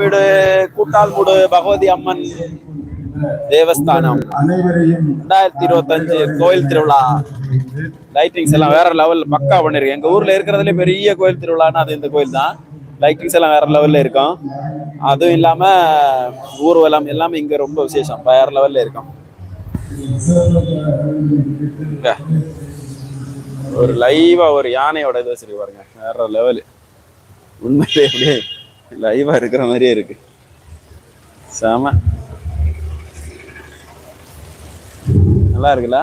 வீடு கூட்டால்மூடு பகவதி அம்மன் தேவஸ்தானம். ரெண்டாயிரத்தி இருபத்தஞ்சு கோயில் திருவிழா. லைட்டிங்ஸ் எல்லாம் வேற லெவல் பக்கா பண்ணிருக்கு. எங்க ஊர்ல இருக்கிறதுல பெரிய கோயில் திருவிழான்னா அது இந்த கோயில் தான். லைட்டிங்ஸ் எல்லாம் வேற லெவல்ல இருக்கும். அதுவும் இல்லாம ஊர்வலம் எல்லாமே இங்க ரொம்ப விசேஷம். வேற லெவல்ல இருக்கும். ஒரு லைவா ஒரு யானையோட இது வச்சிருக்கு பாருங்க. வேற லெவல் உண்மையிலே லைவா இருக்கிற மாதிரியே இருக்கு. செம. நல்லா இருக்குல்ல?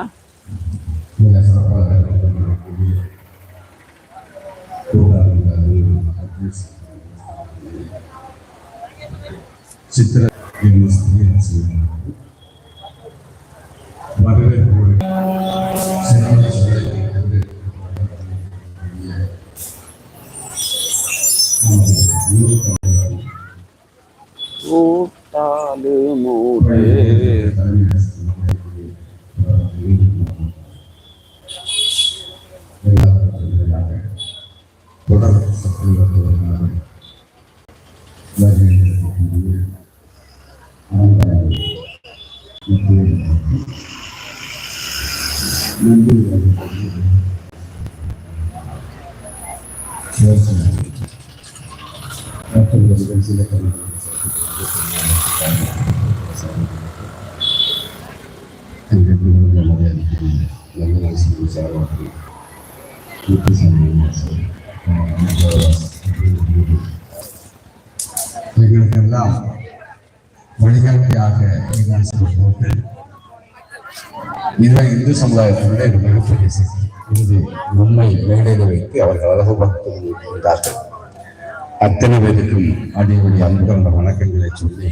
சித்திர எங்களுக்கெல்லாம் வழிகாட்டியாக போட்டு இதுதான் இந்து சமுதாயத்தினுடைய மிகப்பெரிய சக்தி இது உண்மை மேடையில் வைத்து அவர்கள் அழகுபடுத்தி கொண்டிருக்கிறார்கள் அத்தனை பேருக்கும் அடிப்படை அன்புகண்ட வணக்கங்களை. சொல்லி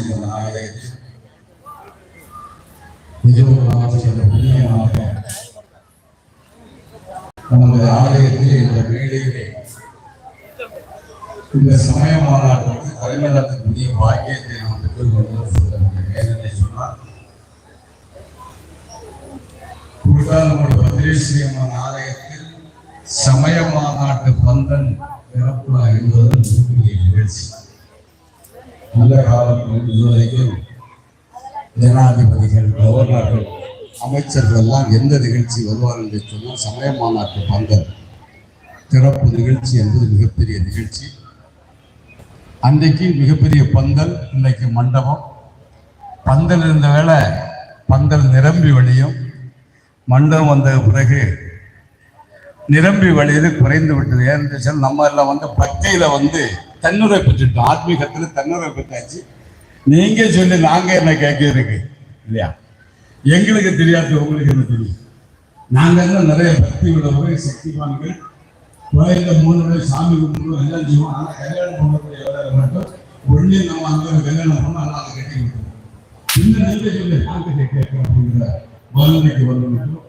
நமது ஆலயத்தில் ஆலயத்தில் புண்ணியமாக நமது ஆலயத்தில் இந்த மேடையிலே இந்த சமய மாநாட்டுக்கு தலைமையிடக்கூடிய பாக்கியத்தை நாம் பெற்றுக்கொண்டு ஏனென்று சொன்னால் குருகாலமோடு பத்ரேஸ்வரி அம்மன் ஆலயத்தில் சமய மாநாட்டு பந்தன் திறப்பு என்பது நிகழ்ச்சி நல்ல காலம் இதுவரைக்கும் ஜனாதிபதிகள் கவர்னர்கள் அமைச்சர்கள் எல்லாம் எந்த நிகழ்ச்சி வருவார் என்று சொன்னால் சமய மாநாட்டு பந்தல். திறப்பு நிகழ்ச்சி என்பது மிகப்பெரிய நிகழ்ச்சி. அன்றைக்கு மிகப்பெரிய பந்தல் இன்னைக்கு மண்டபம். பந்தல் இருந்த வேளை பந்தல் நிரம்பி வழியும். மண்டபம் வந்த பிறகு நிரம்பி வழியது குறைந்து விட்டது. ஏன்னு நம்ம எல்லாம் வந்து பக்தியில வந்து தன்னுரை பெற்றுட்டோம். ஆத்மீகத்துல தன்னுரை பெற்றாச்சு. நீங்க சொல்லி நாங்க என்ன கேட்கறதுக்கு இல்லையா? எங்களுக்கு தெரியாது உங்களுக்கு என்ன தெரியும்? நாங்க எல்லாம் நிறைய பக்தி உள்ளவர்கள் சக்திவான்கள். கோயில்ல மூணு நாள் சாமி கும்பிடுவோம் எல்லாம் செய்வோம். ஆனா கல்யாணம் பண்ணக்கூடிய வேலை மட்டும் ஒண்ணு நம்ம அங்க ஒரு கல்யாணம் பண்ணா நாங்க கட்டி விட்டுருவோம் இந்த நல்ல சொல்லி நாங்க கேட்கிறோம் அப்படிங்கிற மனநிலைக்கு வந்து விட்டோம்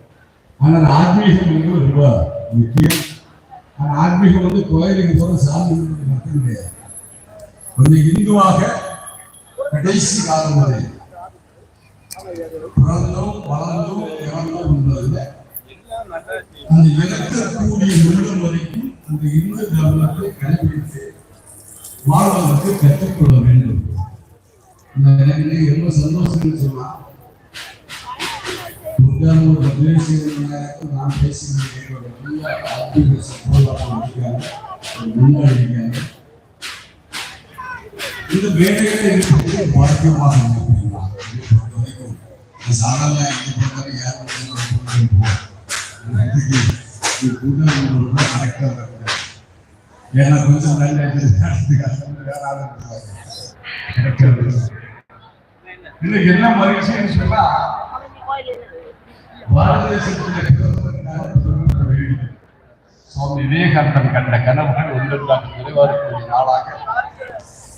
ஆனால் ஆத்மீகம் வந்து ரொம்ப முக்கியம் ஆனால் ஆத்மீகம் வந்து கோயிலுக்கு போகிற சாமி கும்பிடுறது மட்டும் கிடையாது. கொஞ்சம் இந்துவாக கடைசி காலம் வரை பிறந்தோம் வளர்ந்தோம் இறந்தோம் என்பதில் அந்த இழக்கக்கூடிய உள்ளம் வரைக்கும் அந்த இந்து தர்மத்தை கடைபிடித்து வாழ்வதற்கு கற்றுக்கொள்ள வேண்டும். இந்த எனக்கு ரொம்ப சந்தோஷம்னு சொன்னா புத்தகமூர் பத்மேஸ்வரன் நான் பேசினேன் முன்னாடி இந்த வேலைகளை பாக்கியமாக சாதாரண ஏன்னா கொஞ்சம் நல்ல என்ன மகிழ்ச்சின்னு சொன்னா சுவாமி விவேகானந்தன் கண்ட கனவுகள் ஒன்றொன்றாக நாளாக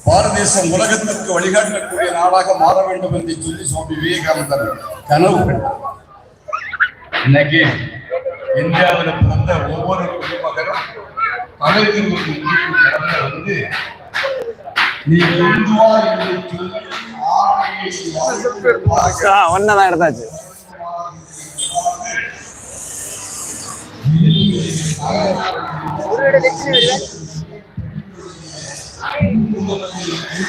பாரத தேசம் உலகத்திற்கு வழிகாட்டக்கூடிய நாளாக மாற வேண்டும் என்று சொல்லி சுவாமி விவேகானந்தர் கனவு இன்னைக்கு இந்தியாவில் பிறந்த ஒவ்வொரு குடிமகனும் கடந்த வந்து நீ இந்துவா என்று சொல்லி ஒன்னதான் எடுத்தாச்சு. என்று சொல்லப்படுகிறது.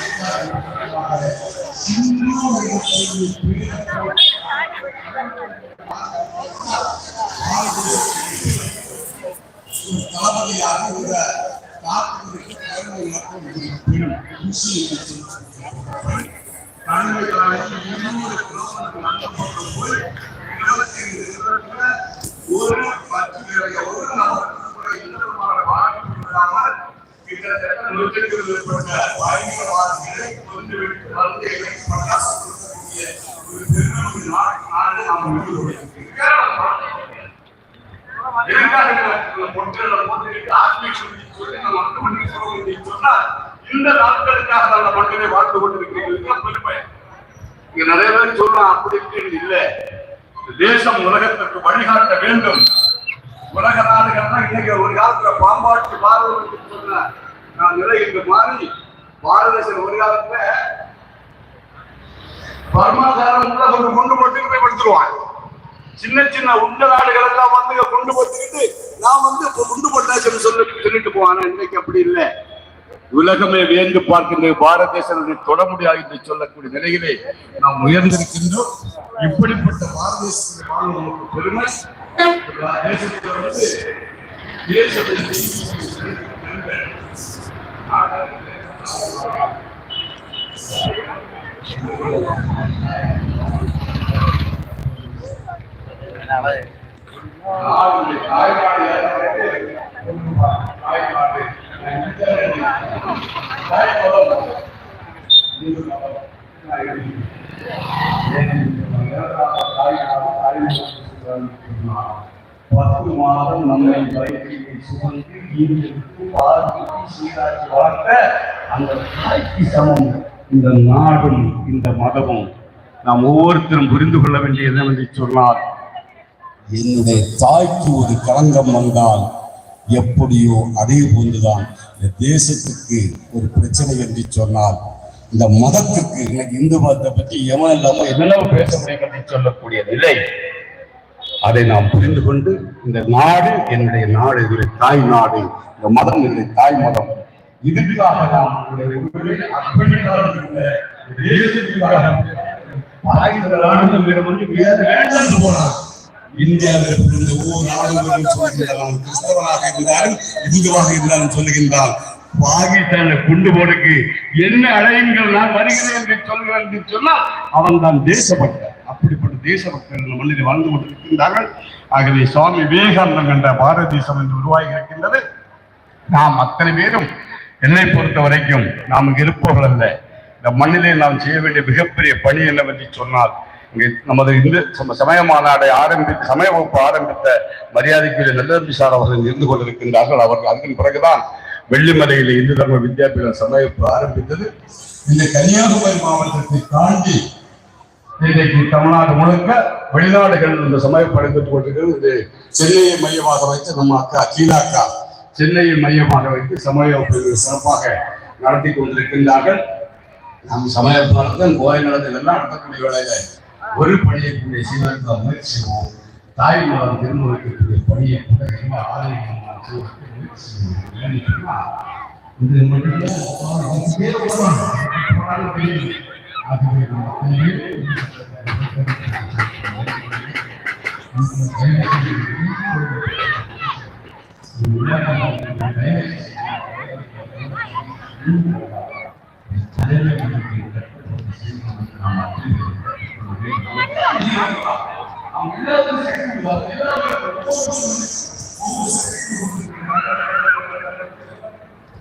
கடந்த காலத்தில் முன்னூறு கிலோமீட்டர் நடத்தப்பட்ட போது இருபத்தி ஐந்து ஒரு பத்து ஒரு நபருக்கு கூட எந்த இல்லாமல் கிட்டத்தட்ட நூற்றுக்கு மேற்பட்ட பயங்கரவாதிகளை கொன்றுவிட்டு வந்து எங்களை ஒரு பெருமை நாடு நாம் இந்த நாட்களுக்காக அந்த மக்களை வாழ்ந்து கொண்டிருக்கிறீர்கள் பெருமை இங்க நிறைய பேர் சொல்றான் அப்படி இல்ல. தேசம் உலகத்திற்கு வழிகாட்ட வேண்டும். உலக நாடுகள்லாம் இன்னைக்கு ஒரு காலத்துல பாம்பாட்டு பாரதம் சொன்ன நிலை இங்கு மாறி பாரதேசம் ஒரு காலத்துல பர்மாதாரம் கொண்டு கொண்டு போட்டு போய் படுத்துருவான் சின்ன சின்ன உண்ட நாடுகள் எல்லாம் வந்து கொண்டு போட்டுக்கிட்டு நான் வந்து இப்ப குண்டு போட்டாச்சுன்னு சொல்லி சொல்லிட்டு போவானா இன்னைக்கு அப்படி இல்லை. உலகமே வியந்து பார்க்கின்ற பாரத தேசத்தை தொட முடியாது என்று சொல்லக்கூடிய நிலையிலே நாம் உயர்ந்திருக்கின்றோம். இப்படிப்பட்ட பாரத தேசத்தில் பெருமை. தேசத்தில் வந்து பத்து மாதம் நம்மை வயிற்றில் சுமந்து ஈர்த்து பார்த்து சீராட்சி வளர்த்த அந்த தாய்க்கு சமம். இந்த நாடும் இந்த மதமும். நாம் ஒவ்வொருத்தரும் புரிந்து கொள்ள வேண்டியது என்று சொன்னால் என்னுடைய தாய்க்கு ஒரு களங்கம் வந்தால் எப்படியோ அதே போன்றுதான். இந்த தேசத்துக்கு ஒரு பிரச்சனை என்று சொன்னால் இந்த மதத்துக்கு இன்னைக்கு இந்து மதத்தை பற்றி எவன் இல்லாமல் என்னென்ன பேச முடியும் என்று சொல்லக்கூடிய நிலை அதை நாம் புரிந்து கொண்டு இந்த நாடு என்னுடைய நாடு என்னுடைய தாய் நாடு இந்த மதம் என்னுடைய தாய் மதம். இதுக்காக நாம் உங்களுடைய உயிரை வேறு வந்து வேறு வேண்டாம் என்று போனார். இந்தியாவில் இருந்த ஒவ்வொரு நாடுகளும் சொல்லுகின்றான் கிறிஸ்தவனாக இருந்தாலும் இந்துவாக இருந்தாலும் சொல்லுகின்றான் பாகிஸ்தான குண்டு போடுக்கு என்ன அடையுங்கள் நான் வருகிறேன் என்று சொல்கிறேன் என்று சொன்னால் அவன் தான் தேசபக்தன். அப்படிப்பட்ட தேச மக்கள் மண்ணில் வாழ்ந்து கொண்டிருக்கின்றார்கள். ஆகவே சுவாமி விவேகானந்தம் என்ற பாரத தேசம் என்று உருவாகி இருக்கின்றது. நாம் அத்தனை பேரும் என்னை பொறுத்த வரைக்கும் நாம் இங்கு இருப்பவர்கள் அல்ல. இந்த மண்ணிலே நாம் செய்ய வேண்டிய மிகப்பெரிய பணி என்னவென்று சொன்னால் இங்கே நமது இந்து சம- சமய மாநாடை ஆரம்பித்து சமய வகுப்பு ஆரம்பித்த மரியாதைக்குரிய நல்லதம்பி சார் அவர்கள் இருந்து கொண்டிருக்கின்றார்கள். அவர்கள் அதன் பிறகுதான் வெள்ளிமலையில் இந்து தர்ம வித்யாபீட சமய வகுப்பு ஆரம்பித்தது. இந்த கன்னியாகுமரி மாவட்டத்தை தாண்டி இன்றைக்கு தமிழ்நாடு முழுக்க வெளிநாடுகள் இந்த சமயம் படைத்துக் கொண்டிருக்கிறது. இது சென்னையை மையமாக வைத்து நம்ம அக்கா கீழாக்கா சென்னையை மையமாக வைத்து சமய சிறப்பாக நடத்தி கொண்டிருக்கின்றார்கள். நம் சமய பாலத்தில் கோயில் நடத்தில் எல்லாம் நடத்தக்கூடிய வேலையில ஒரு பணியை கூடிய சீவருக்கு முயற்சி செய்வோம். தாய் மலம் திருமுறைக்கக்கூடிய பணியை கூட எல்லா இது மட்டுமே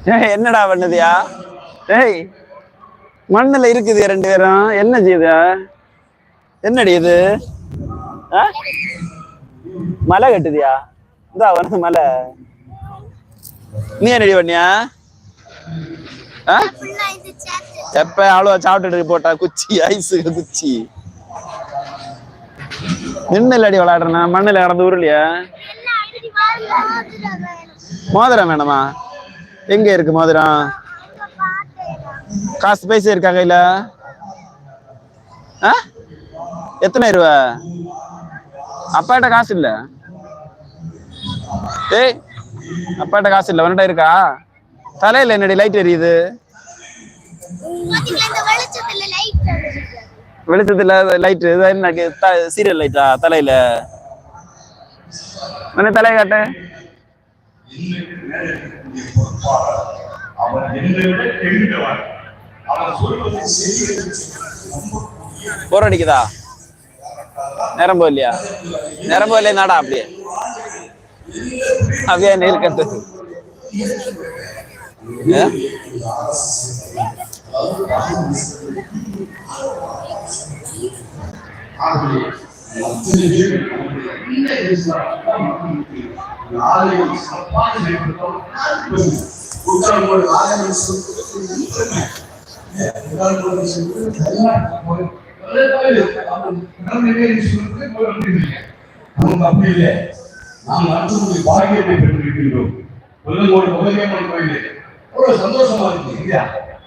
ஏய் என்னடா பண்ணுதியா? ஏய் மண்ணுல இருக்குது ரெண்டு பேரும். என்ன செய்யுது என்னடி இது? மலை கட்டுதியா? இந்தா வந்து மலை. நீ என்னடி பண்ணியா? எப்ப அவ்வளோ சாப்பிட்டுட்டு போட்டா குச்சி ஐஸு குச்சி. நின்னுலடி விளையாடுறேன் மண்ணுல கடந்து உருளியா? மோதிரம் வேணுமா? எங்க இருக்கு மோதிரம்? காசு பைசா இருக்கா கையில? ஆ? எத்தனை ரூபா அப்பாட்ட காசு இல்ல. ஏய் அப்பாட்ட காசு இல்லை உன்கிட்ட இருக்கா? தலையில என்னடி லைட் எரியுது? வெளிச்சத்துல லைட் வெளிச்சத்துல லைட் இது என்ன சீரியல் லைட்டா தலையில? என்ன தலையை காட்டு அவர் என்னை விட செய்வது போர் அடிக்குதா? நேரம் போகலையா? நேரம் போகலையே? நாடா அப்படியே? அப்படியே நெல் கட்டு ஏ? அவங்க அப்படி இல்லை நாம் அடுத்தவருடைய பாக்கியத்தை பெற்றிருக்கின்றோம் கொல்லங்கோடு கோயில் அவ்வளவு சந்தோஷமா இருக்கு இல்லையா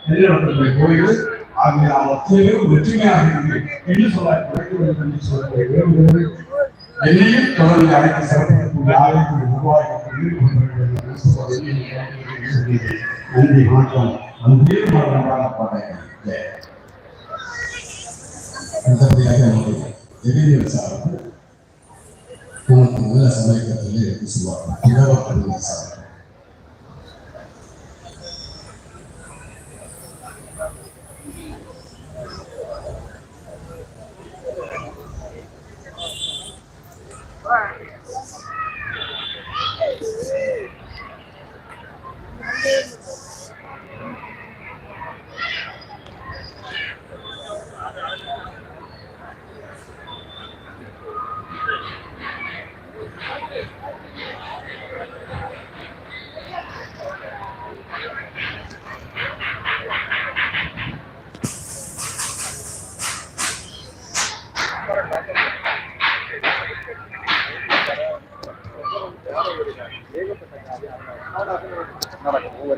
நெல்லிடத்தில் கோயில் ஆகிய நாம் அத்தனை பேரும் வெற்றுமையாக இருக்கு என்று சொன்னார் என்னையும் தொடர்ந்து உருவாக்கி நன்றி வணக்கம் நன்றி உனக்கு அடுத்தபடியாக நம்முடைய எதிரியல் சார்பு நமக்கு நல்ல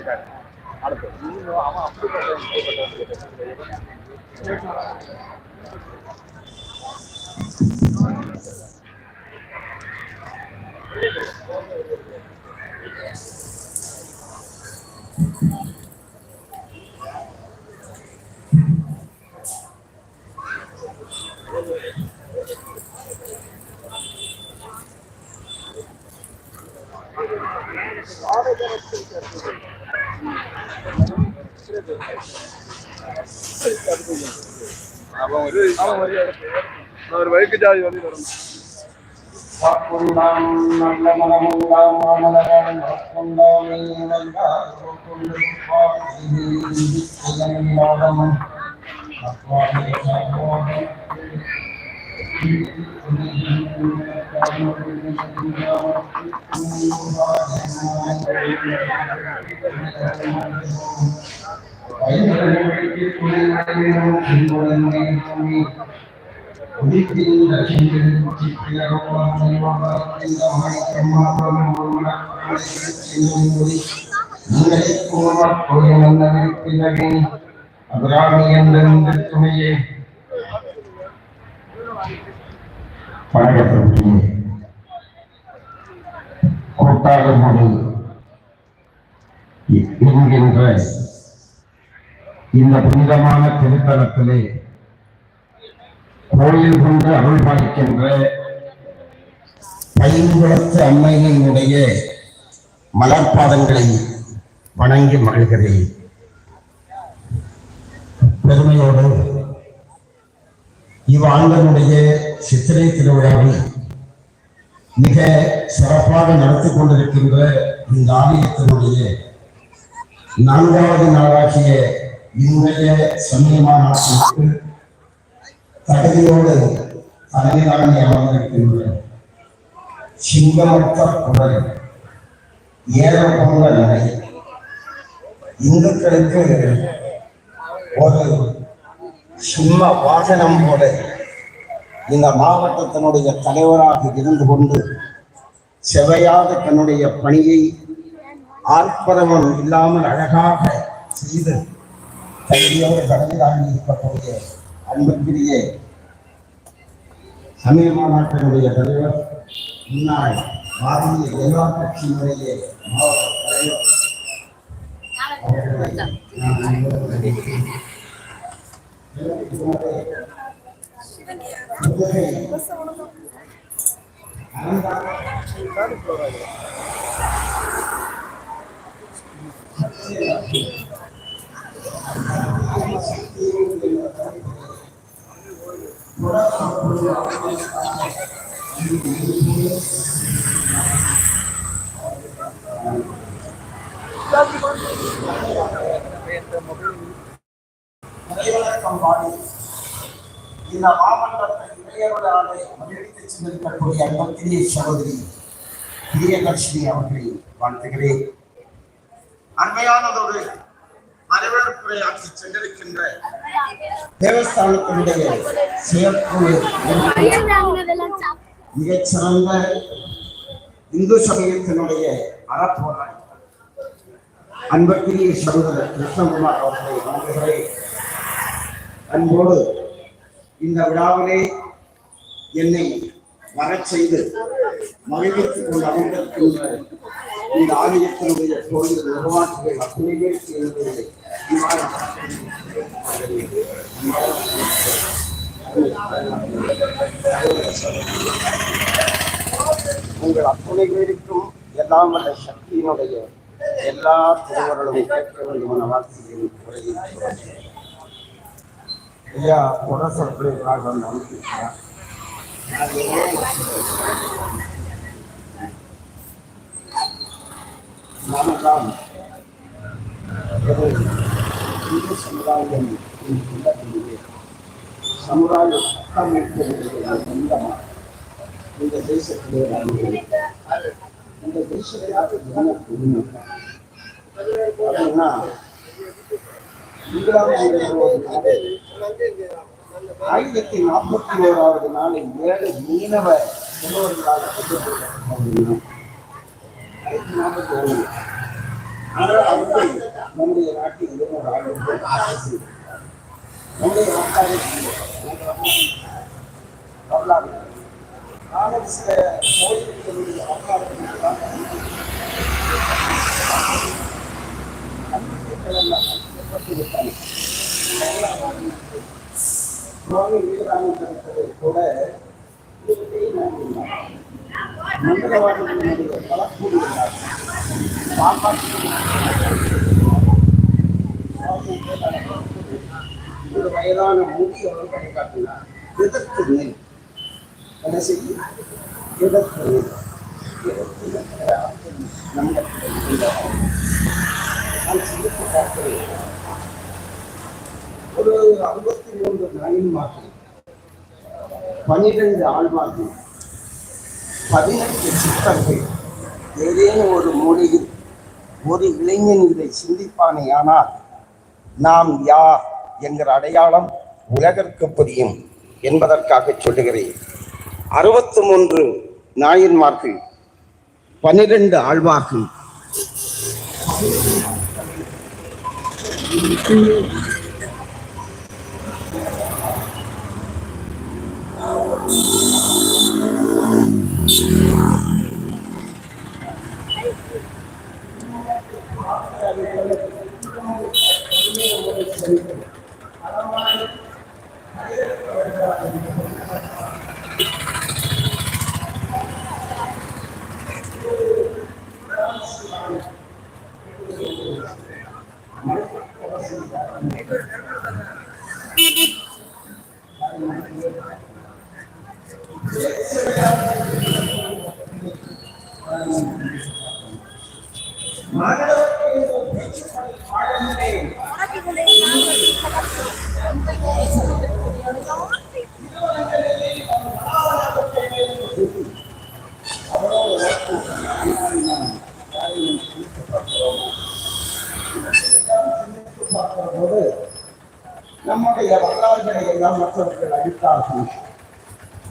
சமயக்கத்திலே பேசுவார் இடவப்படுவது சார் ஒரு வழுக்கு ஜாதி வந்து வரும். வாக்குண்டாம் நல்ல மனமுண்டாம் மாமலராடும் வாக்குண்டாம் அபிராமி என்ற துணையே என்கின்ற இந்த புனிதமான திருத்தலத்திலே கோயில் கொண்டு அருள் பாலிக்கின்ற பைங்குளத்து அம்மையினுடைய மலர்பாதங்களை வணங்கி மகிழ்கிறேன். பெருமையோடு இவ்வாண்டனுடைய சித்திரை திருவிழாவை மிக சிறப்பாக நடத்தி கொண்டிருக்கின்ற இந்த ஆலயத்தினுடைய நான்காவது நாளாகிய இன்றைய சமயமான ஆட்சிக்கு தகுதியோடு தலைமையாளனை அமர்ந்திருக்கின்ற சிங்கமற்ற குரல் ஏறப்போன்ற நிலை. இந்துக்களுக்கு ஒரு சிம்ம வாகனம் போல இந்த மாவட்டத்தினுடைய தலைவராக இருந்து கொண்டு செவையாக தன்னுடைய பணியை ஆர்ப்பரவம் இல்லாமல் அழகாக செய்து தகுதியோடு கடமையாக இருக்கக்கூடிய அன்புக்குரிய சமய மாநாட்டினுடைய தலைவர் முன்னாள் பாரதிய ஜனதா கட்சியினுடைய மாவட்ட தலைவர் அவர்களை நான் அன்போடு வரவேற்கிறேன். எனக்கு முன்னாலே முதலை இறைவணக்கம் பாடி இந்த மாமன்றத்தை இளையவராலே மகிழ்ச்சி சென்றிருக்கக்கூடிய அன்பத்திரிய சகோதரி பிரியலட்சுமி அவர்களை வாழ்த்துகிறேன். அன்மையானதொரு வரவேற்புரை ஆற்றி சென்றிருக்கின்ற தேவஸ்தானத்தினுடைய செயற்குழு மிகச்சிறந்த இந்து சமயத்தினுடைய அறப்போராளி அன்புக்குரிய சகோதரர் கிருஷ்ணகுமார் அவர்களை வணங்குகிறேன் அன்போடு இந்த விழாவிலே என்னை வரச் செய்து மகிழ்ச்சித்துக் கொண்டு அமர்ந்திருக்கின்ற இந்த ஆலயத்தினுடைய கோயில் நிர்வாகங்கள் அத்தனை பேர் சேர்ந்து உங்கள் அத்தனை பேருக்கும் எல்லாம் வல்ல சக்தியினுடைய எல்லா திருவர்களும் கேட்க வேண்டும் என வாழ்த்துகிறேன். ஐயா உடசொற்களுக்காக வந்து அனுப்பியிருக்கிறார் நாமெல்லாம் இந்து சமுதாயம் சமுதாயம் சொல்லக்கூடிய சமுதாய கட்டமைப்புடைய சொந்தமாக இந்த தேசத்திலே இந்த தேசத்திற்கு என்ன உரிமை ஆயிரத்தி நாற்பத்தி ஓராவது நாளில் ஏழு மீனவ முன்னோர்களாக ஆயிரத்தி நாற்பத்தி ஏழு ஆனால் அவர்கள் நம்முடைய நாட்டில் இருநூறு ஆண்டுகள் அரசு நம்முடைய நாட்டாருக்கு வரலாறு. ஆனால் சில கோயில்களுடைய வரலாறு சுவாமி விவேகானந்தர் கூட மந்திரவாதிகளுடைய பலக்கூடிய ஒரு வயதான முதியவர் வழிகாட்டினார் எதற்கு நெல் என்ன செய்ய எதற்கு நெல் ஒரு அறுபத்தி மூன்று நாயன்மார்கள் பனிரெண்டு ஆழ்வார்கள். பதினெட்டு சித்தர்கள். ஏதேனும் ஒரு மொழியில் ஒரு இளைஞன் இதை சிந்திப்பானே ஆனால் நாம் யார்? என்கிற அடையாளம் உலகிற்கு புரியும் என்பதற்காக சொல்லுகிறேன். அறுபத்தி மூன்று நாயன்மார்கள் பனிரெண்டு ஆழ்வார்கள்.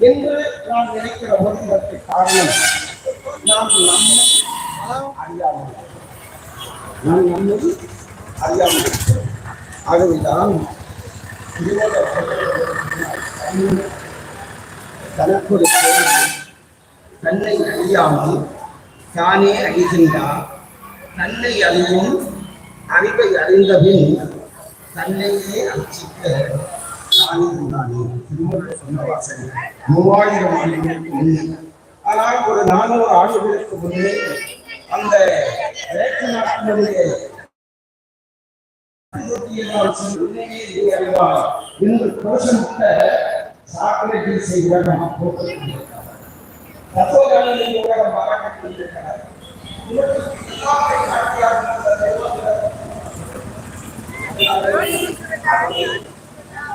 என்று நாம் நினைக்கிற போது காரணம் நாம் நம்ம அறியாமல் நாம் நம்மது அறியாமல் இருக்கிறோம். ஆகவேதான் தனக்கு ஒரு தன்னை அறியாமல் தானே அறிகின்றார் தன்னை அறியும் அறிவை அறிந்தபின் தன்னையே அச்சிக்க சொன்ன வாசனை மூவாயிரம் ஆண்டுகளுக்கு முன்னே ஆனால் ஒரு நானூறு ஆண்டுகளுக்கு முன்னே அந்த கிழக்கு நாட்டினுடைய இன்று கோஷமிட்ட சாக்ரட்டிஸ் செய்கிற நம்ம போட்டிருக்கிறோம்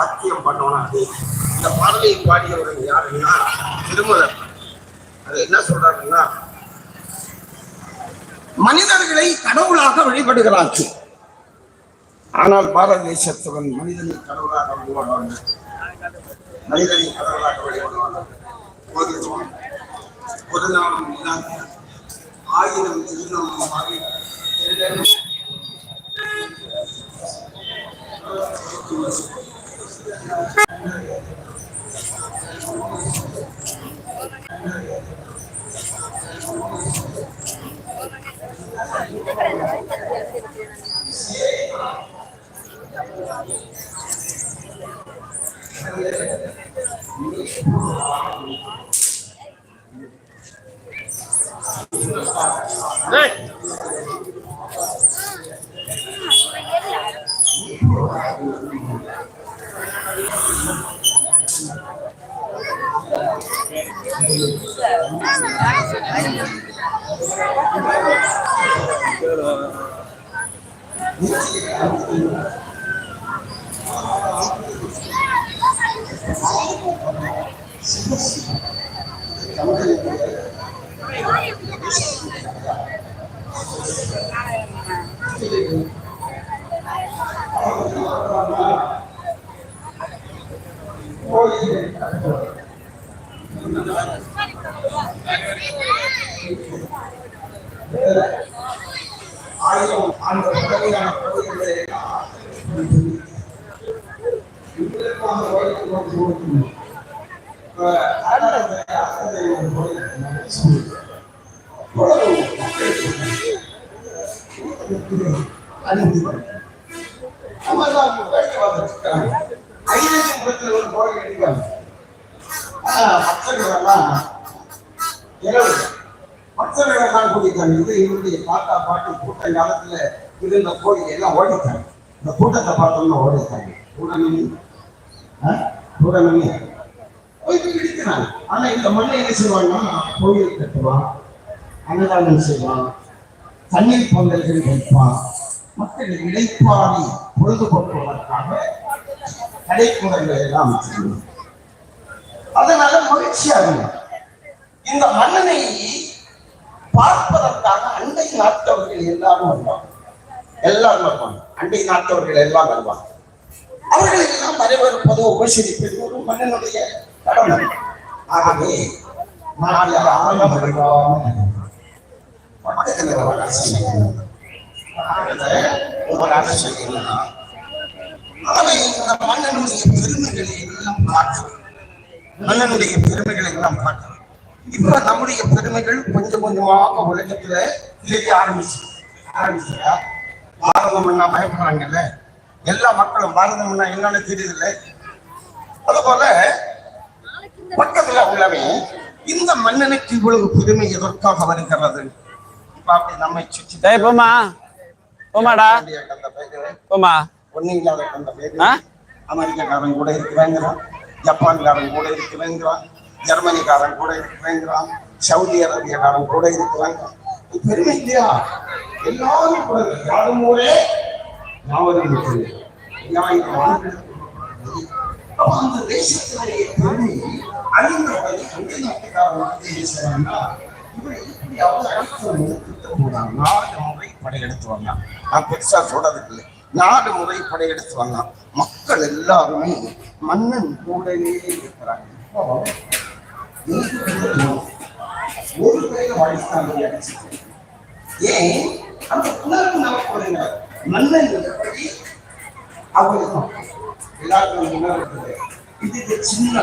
சமயங்களுக்கெல்லாம் பண்ணோம்னா அது இந்த பாடலை பாடியவர்கள் யாருன்னா திருமலர். அது என்ன சொல்றாருன்னா மனிதர்களை கடவுளாக வழிபடுகிறார்கள். ஆனால் பாரத தேசத்துடன் மனிதனை கடவுளாக வழிபடுவாங்க மனிதனை கடவுளாக வழிபடுவாங்க ஒரு ஒரு நாளும் இல்லாத ஆயிரம் திருநாமமாக Hey! ஆயிரம் அந்த பதவியான மக்கள் எல்லாம் கூட்டிட்டாங்க இது இவருடைய தாத்தா பாட்டி கூட்ட காலத்துல இருந்த கோயில் எல்லாம் ஓடிட்டாங்க இந்த கூட்டத்தை பார்த்தோம்னா ஓடிட்டாங்க கூடனி கூடனி போய் இடிக்கிறாங்க ஆனா இந்த மண்ணை என்ன செய்வாங்கன்னா கோயில் கட்டுவான் அன்னதானம் செய்வான் தண்ணீர் பொங்கல்கள் வைப்பான் மக்கள் இடைப்பாடி பொழுதுபோக்குவதற்காக கடைக்கூடங்கள் எல்லாம் அதனால மகிழ்ச்சியாக இந்த மன்னனை பார்ப்பதற்காக அண்டை நாட்டவர்கள் எல்லாரும் வந்தாங்க எல்லாரும் வருவாங்க. அண்டை நாட்டவர்கள் எல்லாம் வருவாங்க. அவர்கள் எல்லாம் வரவேற்பதோ உபசரிப்பது ஒரு மன்னனுடைய கடமை. ஆகவே ஒரு அரசு மன்னனுடைய பெருமைகளை எல்லாம் பார்க்கணும் மன்னனுடைய பெருமைகளை எல்லாம் பார்க்கணும் இப்ப நம்முடைய பெருமைகள் கொஞ்சம் கொஞ்சமாக உலகத்துல இழைக்க ஆரம்பிச்சு ஆரம்பிச்சுடா பாரதம்னா பயப்படுறாங்கல்ல? எல்லா மக்களும் பாரதம்னா என்னன்னு தெரியுதுல்ல? அதுபோல பக்கத்துல உள்ளவன் இந்த மன்னனுக்கு இவ்வளவு பெருமை எதற்காக வருகிறது? அப்படி நம்மை சுற்றி போமா போமாடா போமா ஒன்னும் இல்லாத அந்த பேரு அமெரிக்காக்காரன் கூட இருக்கிறேங்கிறான் ஜப்பான்காரன் கூட இருக்கிறேங்கிறான் ஜெர்மனிக்காரன் கூட இருக்கிறேங்கிறான் சவுதி அரேபியாக்காரன் கூட இருக்கிறாங்க பெருமை இல்லையா? எல்லாரும். யாரும் ஒரே யாவரும் அந்த தேசத்தினுடைய பெருமை அறிந்தவரை அந்த நாட்டுக்காரன் வந்து பேசுறாங்கன்னா இவரை எப்படியாவது அடக்கம் நிறுத்திட்டு போனாங்க நாடு முறை படையெடுத்து வந்தான். நான் பெருசா சொல்றதுக்கு இல்லை நாடு முறை படையெடுத்து வந்தான். மக்கள் எல்லாருமே மன்னன் கூடவே இருக்கிறாங்க. ஒரு வாழ்த்தாங்க அடிச்சு ஏன்? அந்த உணர்வு நமக்கு ஒரு மன்னன் எப்படி? அவர்கள் எல்லாருக்கும் உணர்வு இது சின்ன